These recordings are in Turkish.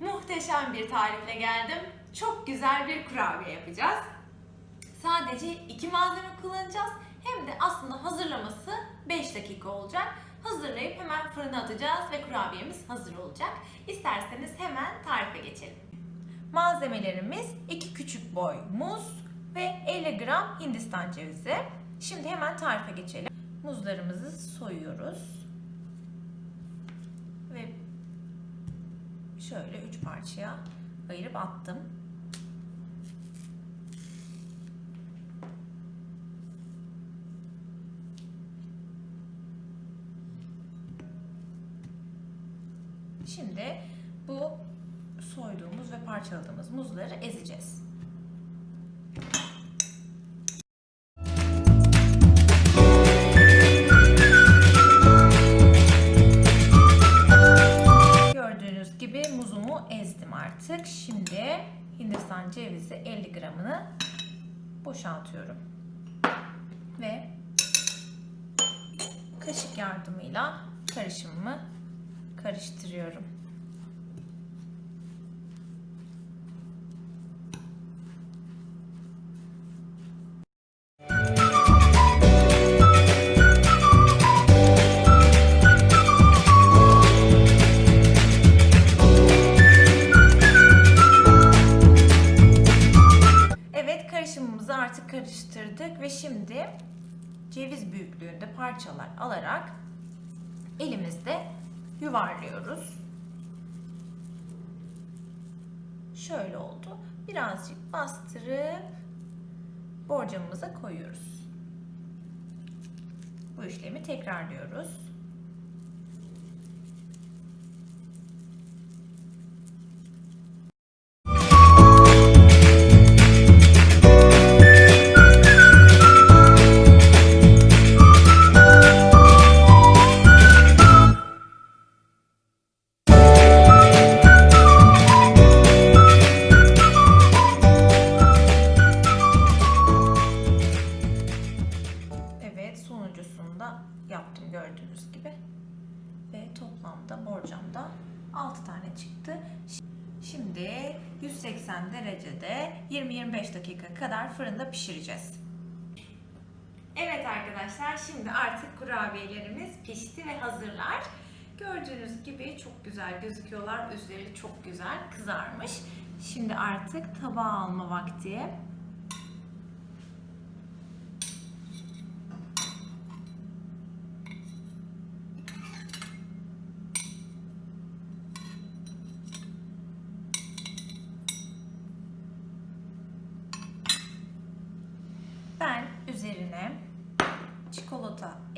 muhteşem bir tarifle geldim. Çok güzel bir kurabiye yapacağız. Sadece iki malzeme kullanacağız. Hem de aslında hazırlaması 5 dakika olacak. Hazırlayıp hemen fırına atacağız ve kurabiyemiz hazır olacak. İsterseniz hemen tarife geçelim. Malzemelerimiz 2 küçük boy muz ve 50 gram hindistan cevizi. Şimdi hemen tarife geçelim. Muzlarımızı soyuyoruz. Ve şöyle 3 parçaya ayırıp attım. Şimdi bu soyduğumuz ve parçaladığımız muzları ezeceğiz. Gibi muzumu ezdim artık. Şimdi Hindistan cevizi 50 gramını boşaltıyorum. Ve kaşık yardımıyla karışımımı karıştırıyorum. Karıştırdık ve şimdi ceviz büyüklüğünde parçalar alarak elimizde yuvarlıyoruz. Şöyle oldu. Birazcık bastırıp borcamımıza koyuyoruz. Bu işlemi tekrarlıyoruz. Gibi. Ve toplamda borcamda 6 tane çıktı. Şimdi 180 derecede 20-25 dakika kadar fırında pişireceğiz. Evet arkadaşlar şimdi artık kurabiyelerimiz pişti ve hazırlar. Gördüğünüz gibi çok güzel gözüküyorlar. Üzeri çok güzel kızarmış. Şimdi artık tabağa alma vakti.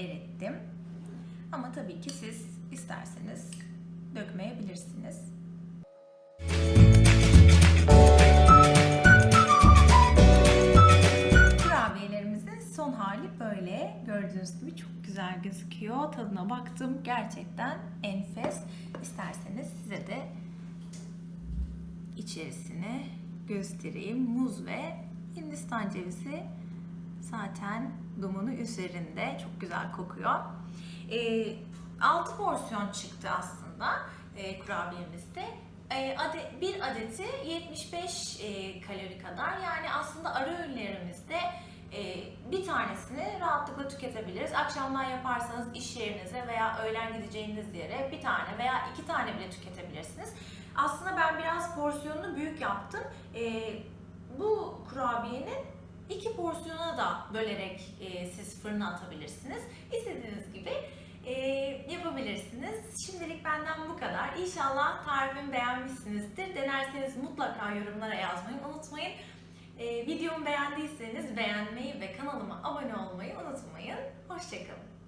Erittim. Ama tabii ki siz isterseniz dökmeyebilirsiniz. Kurabiyelerimizin son hali böyle. Gördüğünüz gibi çok güzel gözüküyor. Tadına baktım. Gerçekten enfes. İsterseniz size de içerisini göstereyim. Muz ve Hindistan cevizi zaten dumunu üzerinde. Çok güzel kokuyor. E, 6 porsiyon çıktı aslında e, kurabiyemizde. E, ade, bir adeti 75 e, kalori kadar. Yani aslında ara öğünlerimizde e, bir tanesini rahatlıkla tüketebiliriz. Akşamdan yaparsanız iş yerinize veya öğlen gideceğiniz yere bir tane veya iki tane bile tüketebilirsiniz. Aslında ben biraz porsiyonunu büyük yaptım. E, bu kurabiyenin iki porsiyona da bölerek e, siz fırına atabilirsiniz. İstediğiniz gibi e, yapabilirsiniz. Şimdilik benden bu kadar. İnşallah tarifimi beğenmişsinizdir. Denerseniz mutlaka yorumlara yazmayı unutmayın. E, videomu beğendiyseniz beğenmeyi ve kanalıma abone olmayı unutmayın. Hoşçakalın.